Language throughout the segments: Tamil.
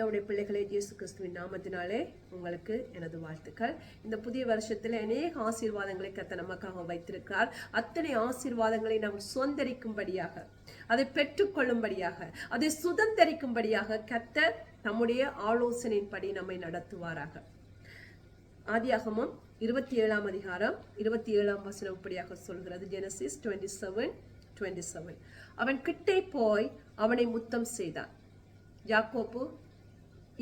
தேவனுடைய பிள்ளைகளே இயேசு கிறிஸ்துவின் நாமத்தினாலே உங்களுக்கு எனது வாழ்த்துக்கள். இந்த புதிய வருஷத்தில் அநேக ஆசீர்வாதங்களை கத்த நமக்காக வைத்திருக்கிறார். அத்தனை ஆசீர்வாதங்களை நாம் சுதந்திரிக்கும்படியாக அதை பெற்றுக்கொள்ளும்படியாக அதை சுதந்திரிக்கும்படியாக கத்த நம்முடைய ஆலோசனையின்படி நம்மை நடத்துவாராக. ஆதியாகமும் இருபத்தி ஏழாம் அதிகாரம் இருபத்தி ஏழாம் வசனம் இப்படியாக சொல்கிறது. Genesis twenty seven twenty seven. அவன் கிட்டே போய் அவனை முத்தம் செய்தான். யாக்கோப்பு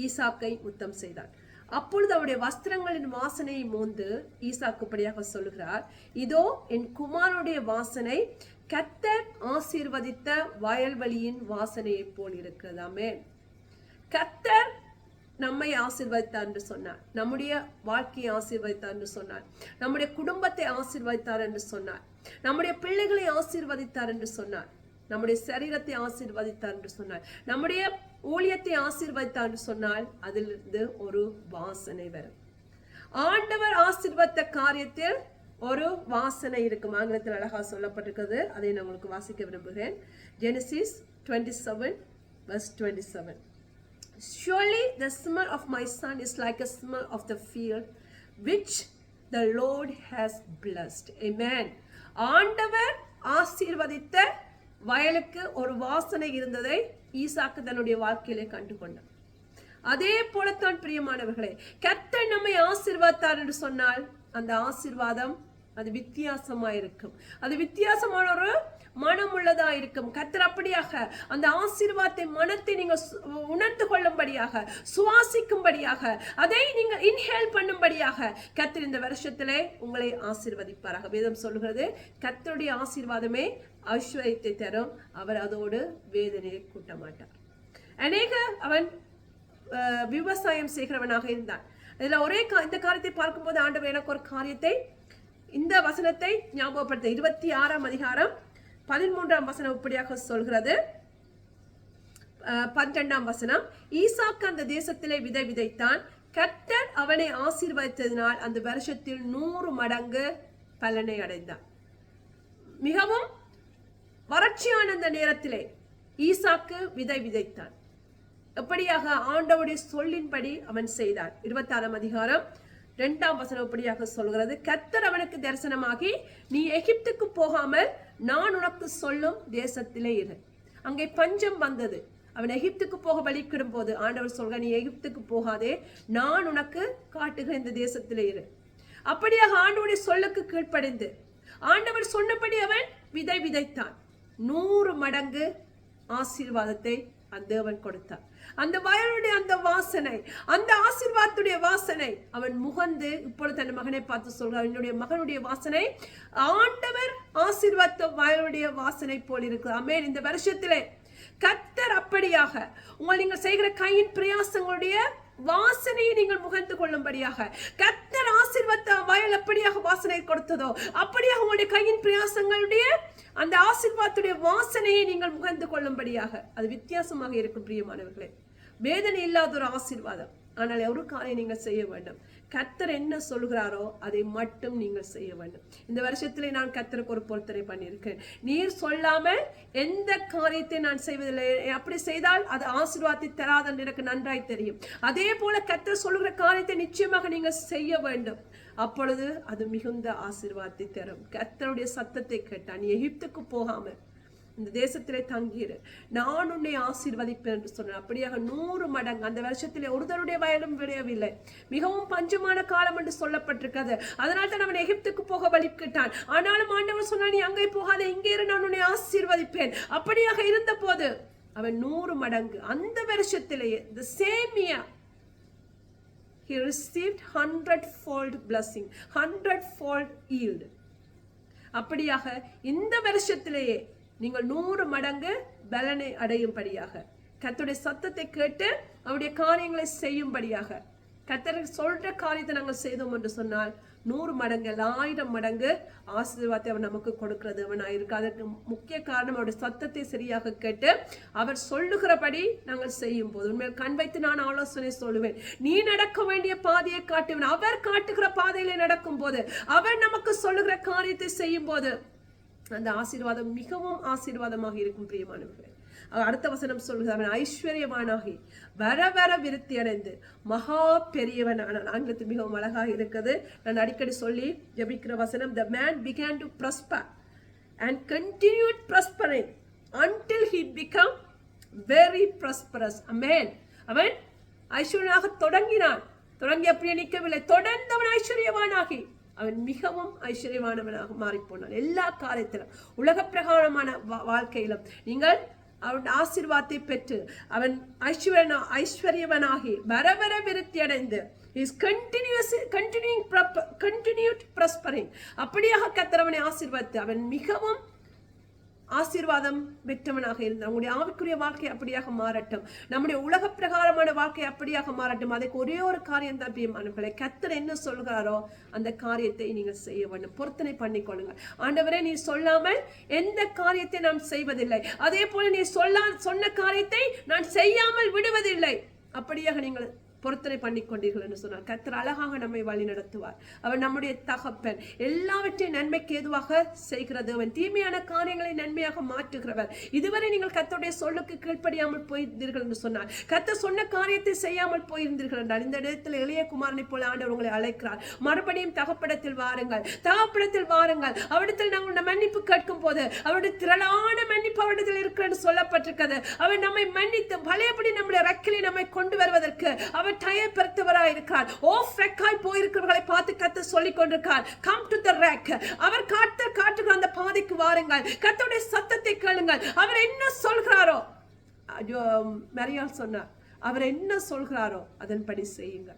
ஈசாக்கை முத்தம் செய்தான் அப்பொழுது அவருடைய வஸ்திரங்களின் வாசனையை மோந்து ஈசாக்கு இப்படியாக சொல்லுகிறார் இதோ என் குமாரனுடைய வாசனை கத்தர் ஆசீர்வதித்த வயல்வெளியின் வாசனையைப் போல் இருக்கிறதாமே கத்தர் நம்மை ஆசீர்வதித்தார் என்று சொன்னார். நம்முடைய வாழ்க்கையை ஆசீர்வதித்தார் என்று சொன்னார். நம்முடைய குடும்பத்தை ஆசீர்வதித்தார் என்று சொன்னார். நம்முடைய பிள்ளைகளை ஆசீர்வதித்தார் என்று சொன்னார். நம்முடைய சரீரத்தை ஆசீர்வதித்தார் என்று சொன்னார். நம்முடைய ஊழியத்தை ஆசீர்வதித்தார் என்று சொன்னால் அதிலிருந்து ஒரு வாசனை வரும். ஆண்டவர் ஆசீர்வத்த காரியத்தில் ஒரு வாசனை இருக்கும். ஆங்கிலத்தில் அழகாக சொல்லப்பட்டிருக்கிறது. அதை நான் உங்களுக்கு வாசிக்க விரும்புகிறேன். Genesis twenty seven verse twenty seven Surely the of my my is like a a of the field field which the Lord has blessed. ஆண்டவர் ஆசீர்வதித்த வயலுக்கு ஒரு வாசனை இருந்ததை ஈசாக்கு தன்னுடைய வாழ்க்கையிலே கண்டு கொண்டான் அதே போலத்தான் பிரியமானவர்களே கர்த்தர் நம்மை ஆசிர்வாத்தார் என்று சொன்னால் அந்த ஆசீர்வாதம் அது வித்தியாசமா இருக்கும் அது வித்தியாசமான ஒரு மனம் உள்ளதா இருக்கும் கத்தர் அப்படியாக அந்த ஆசீர்வாதத்தை மனத்தை நீங்க சு- உணர்ந்து கொள்ளும்படியாக சுவாசிக்கும்படியாக அதை நீங்க இன்ஹேல் பண்ணும்படியாக கத்தர் இந்த வருஷத்திலே உங்களை ஆசீர்வதிப்பாராக. வேதம் சொல்லுகிறது கத்தருடைய ஆசீர்வாதமே ஐஸ்வர்யத்தை தரும். அவர் அதோடு வேதனையை கூட்ட மாட்டார் அநேக அவன் விவசாயம் செய்கிறவனாக இருந்தான். இதில் ஒரே கா- இந்த காரியத்தை பார்க்கும்போது ஆண்டவர் எனக்கு ஒரு காரியத்தை இந்த வசனத்தை ஞாபகப்படுத்த இருபத்தி ஆறாம் அதிகாரம் பதிமூன்றாம் வசனம் இப்படியாக சொல்கிறது. அஹ், பன்னிரெண்டாம் வசனம் ஈசாக்கு அந்த தேசத்திலே விதை விதைத்தான். கர்த்தர் அவனை ஆசீர்வதித்ததினால் அந்த வருஷத்தில் நூறு மடங்கு பலனை அடைந்தான். மிகவும் வறட்சியான அந்த நேரத்திலே ஈசாக்கு விதை விதைத்தான். எப்படியாக ஆண்டவுடைய சொல்லின்படி அவன் செய்தான். இருபத்தாறாம் அதிகாரம் இரண்டாம் வசனம் இப்படியாக சொல்கிறது கத்தர் அவனுக்கு தரிசனமாகி நீ எகிப்துக்கு போகாமல் நான் உனக்கு சொல்லும் தேசத்திலே இரு. அங்கே பஞ்சம் வந்தது. அவன் எகிப்துக்கு போக வழிக்கிடும் போது ஆண்டவர் சொல்க நீ எகிப்துக்கு போகாதே நான் உனக்கு காட்டுகிற இந்த தேசத்திலே இரு. அப்படியாக ஆண்டவருடைய சொல்லுக்கு கீழ்ப்படைந்து ஆண்டவர் சொன்னபடி அவன் விதை விதைத்தான். நூறு மடங்கு ஆசீர்வாதத்தை அந்த தேவன் கொடுத்தார் அந்த வயலுடைய அந்த வாசனை அந்த ஆசீர்வாதத்துடைய வாசனை அவன் முகந்து இப்பொழுது தன் மகனை பார்த்து சொல்கிறார் என்னுடைய மகனுடைய வாசனை ஆண்டவர் ஆசீர்வாத வயலுடைய வாசனை போல் இருக்கு அமேன் இந்த வருஷத்திலே கத்தர் அப்படியாக உங்கள் நீங்கள் செய்கிற கையின் பிரயாசங்களுடைய வாசனையை நீங்கள் முகர்ந்து கொள்ளும்படியாக. கத்தர் ஆசிர்வத்த வயல் எப்படியாக வாசனை கொடுத்ததோ அப்படியாக உங்களுடைய கையின் பிரயாசங்களுடைய அந்த ஆசிர்வாதத்துடைய வாசனையை நீங்கள் முகர்ந்து கொள்ளும்படியாக. அது வித்தியாசமாக இருக்கும் பிரியமானவர்களே. வேதனை இல்லாத ஒரு ஆசீர்வாதம். ஆனால் ஒரு காரியம் நீங்கள் செய்ய வேண்டும்? கத்தர் என்ன சொல்கிறாரோ அதை மட்டும் நீங்கள் செய்ய வேண்டும். இந்த வருஷத்துல நான் கத்தருக்கு ஒரு பொருத்தனை பண்ணியிருக்கேன். நீர் சொல்லாமல் எந்த காரியத்தை நான் செய்வதில்லை. அப்படி செய்தால் அது ஆசீர்வாதத்தை தராதென்று எனக்கு நன்றாய் தெரியும். அதே போல கத்தர் சொல்லுகிற காரியத்தை நிச்சயமாக நீங்கள் செய்ய வேண்டும். அப்பொழுது அது மிகுந்த ஆசீர்வாதத்தை தரும். கத்தருடைய சத்தத்தை கேட்டான். எகிப்துக்கு போகாமல் இந்த தேசத்திலே தங்கியிரு நான் உன்னை ஆசீர்வதிப்பேன் என்று சொன்னேன் அப்படியாக நூறு மடங்கு. அந்த வருஷத்திலே ஒருதருடைய வயலும் விளையவில்லை. மிகவும் பஞ்சமான காலம் என்று சொல்லப்பட்டிருக்கிறது. அதனால் தான் அவன் எகிப்துக்கு போக வழி கேட்டான் ஆனாலும் ஆண்டவர் சொன்னான் நீ அங்கே போகாத இங்கே இரு நான் உன்னை ஆசீர்வதிப்பேன். அப்படியாக இருந்த போது அவன் நூறு மடங்கு. அந்த வருஷத்திலேயே the same he year he received hundredfold blessing hundredfold yield. அப்படியாக இந்த வருஷத்திலேயே நீங்கள் நூறு மடங்கு பலனை அடையும்படியாக. கத்துடைய சத்தத்தை கேட்டு அவருடைய காரியங்களை செய்யும்படியாக. கத்தர் சொல்ற காரியத்தை நாங்கள் செய்தோம் என்று சொன்னால் நூறு மடங்கு ஆயிரம் மடங்கு ஆசீர்வாதத்தை அவர் நமக்கு கொடுக்கிறது அவனாக இருக்கு. அதற்கு முக்கிய காரணம் அவருடைய சத்தத்தை சரியாக கேட்டு அவர் சொல்லுகிறபடி நாங்கள் செய்யும் போது உண்மையில் கண் வைத்து நான் ஆலோசனை சொல்லுவேன். நீ நடக்க வேண்டிய பாதையை காட்டுவேன். அவர் காட்டுகிற பாதையிலே நடக்கும் போது அவர் நமக்கு சொல்லுகிற காரியத்தை செய்யும் போது அந்த ஆசீர்வாதம் மிகவும் ஆசீர்வாதமாக இருக்கும் பிரியமானவர்கள். அடுத்த வசனம் சொல்கிறது அவன் ஐஸ்வர்யமானாகி வர வர விருத்தி அடைந்து மகா பெரியவனான ஆங்கிலத்தில் மிகவும் அழகாக இருக்குது. நான் அடிக்கடி சொல்லி ஜபிக்கிற வசனம் the man began to prosper and continued prospering until he became very prosperous amen அவன் ஐஸ்வர்யனாக தொடங்கினான். தொடங்கி அப்படியே நிற்கவில்லை. தொடர்ந்து அவன் ஐஸ்வர்யவானாகி அவன் மிகவும் ஐஸ்வர்யவானவனாக மாறிப்போனான். எல்லா காரியத்திலும் உலக பிரகாரமான வா- வாழ்க்கையிலும் நீங்கள் அவன் ஆசீர்வாதத்தை பெற்று அவன் ஐஸ்வர்யனா ஐஸ்வர்யவனாகி வர வர விருத்தி அடைந்து is continues continuing continued prospering அப்படியாக கத்தரவனை ஆசீர்வாதித்து அவன் மிகவும் ஆசீர்வாதம் பெற்றவனாக இருந்தான் நம்முடைய ஆவிக்குரிய வாழ்க்கை அப்படியாக மாறட்டும். நம்முடைய உலக பிரகாரமான வாழ்க்கை அப்படியாக மாறட்டும். அதுக்கு ஒரே ஒரு காரியம் தான் பிரியமானவர்களே கத்தர் என்ன சொல்கிறாரோ அந்த காரியத்தை நீங்கள் செய்ய வேண்டும். பொருத்தனை பண்ணிக்கொள்ளுங்க ஆண்டவரே நீ சொல்லாமல் எந்த காரியத்தை நான் செய்வதில்லை. அதே போல நீ சொல்லா சொன்ன காரியத்தை நான் செய்யாமல் விடுவதில்லை. அப்படியாக நீங்கள் பொருத்தனை பண்ணி கொண்டீர்கள் என்று சொன்னார். கத்தர் அழகாக நம்மை வழி நடத்துவார். அவர் நம்முடைய தகப்பன். எல்லாவற்றையும் நன்மைக்கு ஏதுவாக செய்கிறது அவன் தீமையான காரியங்களை நன்மையாக மாற்றுகிறவர். இதுவரை நீங்கள் கத்தருடைய சொல்லுக்கு கீழ்ப்படியாமல் போயிருந்தீர்கள் என்று சொன்னார். கத்த சொன்ன காரியத்தை செய்யாமல் போயிருந்தீர்கள் என்றால் இந்த இடத்தில் இளைய குமாரனை போல ஆண்டவர் உங்களை அழைக்கிறார். மறுபடியும் தகப்படத்தில் வாருங்கள். தகப்படத்தில் வாருங்கள். அவரிடத்தில் நாங்கள் மன்னிப்பு கேட்கும் போது அவருடைய திரளான மன்னிப்பு அவரிடத்தில் இருக்கிறது சொல்லப்பட்டிருக்கிறது. அவர் நம்மை மன்னித்து பழையபடி நம்முடைய ரக்கிலை நம்மை கொண்டு வருவதற்கு அவர் அவர் டயர் டயப்படுத்தவராய் இருக்கார் ஓஃப் ரெக்காய் போயிருக்கிறவர்களை பார்த்து கத்து சொல்லிக் கொண்டிருக்கார் கம் டு த ரேக் அவர் காட்ட காட்டுகிற அந்த பாதைக்கு வாருங்கள். கத்தோடைய சத்தத்தை கேளுங்கள். அவர் என்ன சொல்கிறாரோ ஐயோ, மரியாள் சொன்னார். அவர் என்ன சொல்கிறாரோ அதன்படி செய்யுங்கள்.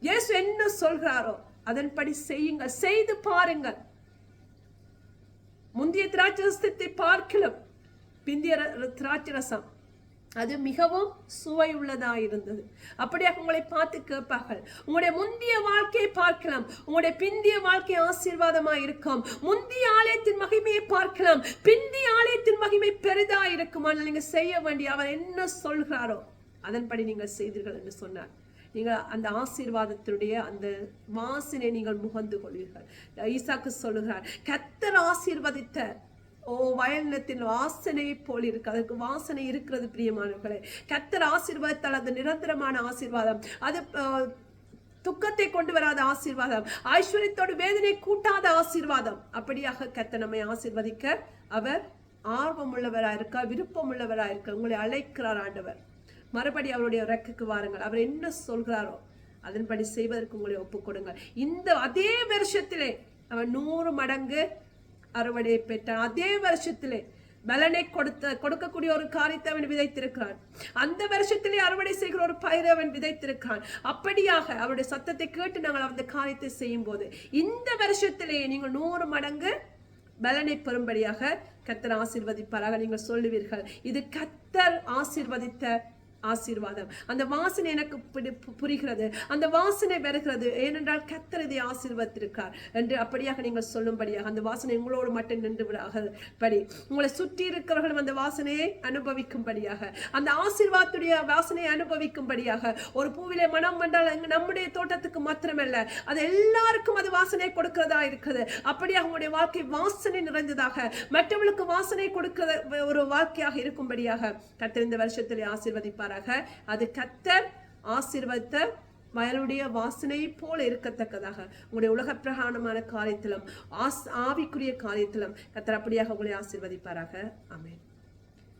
இயேசு என்ன சொல்கிறாரோ அதன்படி செய்யுங்கள். செய்து பாருங்கள். முந்தைய திராட்சரசத்தை பார்க்கலாம் பிந்திய ர- திராட்சரசம். அது மிகவும் சுவை உள்ளதா இருந்தது அப்படியாக உங்களை பார்த்து கேட்பார்கள். உங்களுடைய முந்திய வாழ்க்கையை பார்க்கலாம். உங்களுடைய பிந்திய வாழ்க்கை ஆசீர்வாதமா இருக்கும் முந்திய ஆலயத்தின் மகிமையை பார்க்கலாம். பிந்திய ஆலயத்தின் மகிமை பெரிதா இருக்கும் ஆனால் நீங்க செய்ய வேண்டிய அவர் என்ன சொல்கிறாரோ அதன்படி நீங்கள் செய்தீர்கள் என்று சொன்னார். நீங்கள் அந்த ஆசீர்வாதத்தினுடைய அந்த வாசனை நீங்கள் முகந்து கொள்வீர்கள். ஈசாக்கு சொல்லுகிறார் கத்தர் ஆசீர்வதித்த ஓ வயலினத்தின் வாசனை போல் இருக்கு. அதுக்கு வாசனை இருக்கிறது பிரியமானவர்களே. கத்தர் ஆசீர்வாதத்தால் அது நிரந்தரமான ஆசீர்வாதம். அது துக்கத்தை கொண்டு வராத ஆசீர்வாதம். ஐஸ்வர்யத்தோடு வேதனை கூட்டாத ஆசீர்வாதம். அப்படியாக கத்த நம்மை ஆசீர்வதிக்க அவர் ஆர்வம் உள்ளவரா இருக்கா விருப்பம் உள்ளவராக இருக்க உங்களை அழைக்கிறார் ஆண்டவர். மறுபடி அவருடைய ரெக்குக்கு வாருங்கள். அவர் என்ன சொல்கிறாரோ அதன்படி செய்வதற்கு உங்களை ஒப்புக் கொடுங்கள். இந்த அதே வருஷத்திலே அவன் நூறு மடங்கு அறுவடையை பெற்றான் அதே வருஷத்திலே பலனை கொடுத்த கொடுக்கக்கூடிய ஒரு காரியத்தை அவன் விதைத்திருக்கிறான். அந்த வருஷத்திலே அறுவடை செய்கிற ஒரு பயிரை அவன் விதைத்திருக்கிறான். அப்படியாக அவருடைய சத்தத்தை கேட்டு நாங்கள் அந்த காரியத்தை செய்யும் போது இந்த வருஷத்திலே நீங்கள் நூறு மடங்கு பலனை பெறும்படியாக கத்தர் ஆசிர்வதிப்பாராக. நீங்கள் சொல்லுவீர்கள் இது கத்தர் ஆசிர்வதித்த ஆசீர்வாதம். அந்த வாசனை எனக்கு புரிகிறது. அந்த வாசனை வருகிறது. ஏனென்றால் கத்தர் இதை ஆசீர்வத்திருக்கார் என்று அப்படியாக நீங்கள் சொல்லும்படியாக அந்த வாசனை உங்களோடு மட்டும் நின்று படி உங்களை சுற்றி இருக்கிறவர்களும் அந்த வாசனையை அனுபவிக்கும்படியாக அந்த ஆசீர்வாதத்துடைய வாசனையை அனுபவிக்கும்படியாக ஒரு பூவிலே மனம் வந்தால் நம்முடைய தோட்டத்துக்கு மாத்திரமல்ல அது எல்லாருக்கும் அது வாசனை கொடுக்கிறதா இருக்குது. அப்படியாக உங்களுடைய வாழ்க்கை வாசனை நிறைந்ததாக மற்றவர்களுக்கு வாசனை கொடுக்கிற ஒரு வாழ்க்கையாக இருக்கும்படியாக கத்தர் இந்த வருஷத்திலே ஆசீர்வதிப்பாராக அது கத்தர் ஆசீர்வதித்த வயலுடைய வாசனை போல இருக்கத்தக்கதாக. உங்களுடைய உலக பிரகாணமான காரியத்திலும் ஆஸ் ஆவிக்குரிய காரியத்திலும் கத்தர் அப்படியாக உங்களை ஆசிர்வதிப்பாராக. அமேன்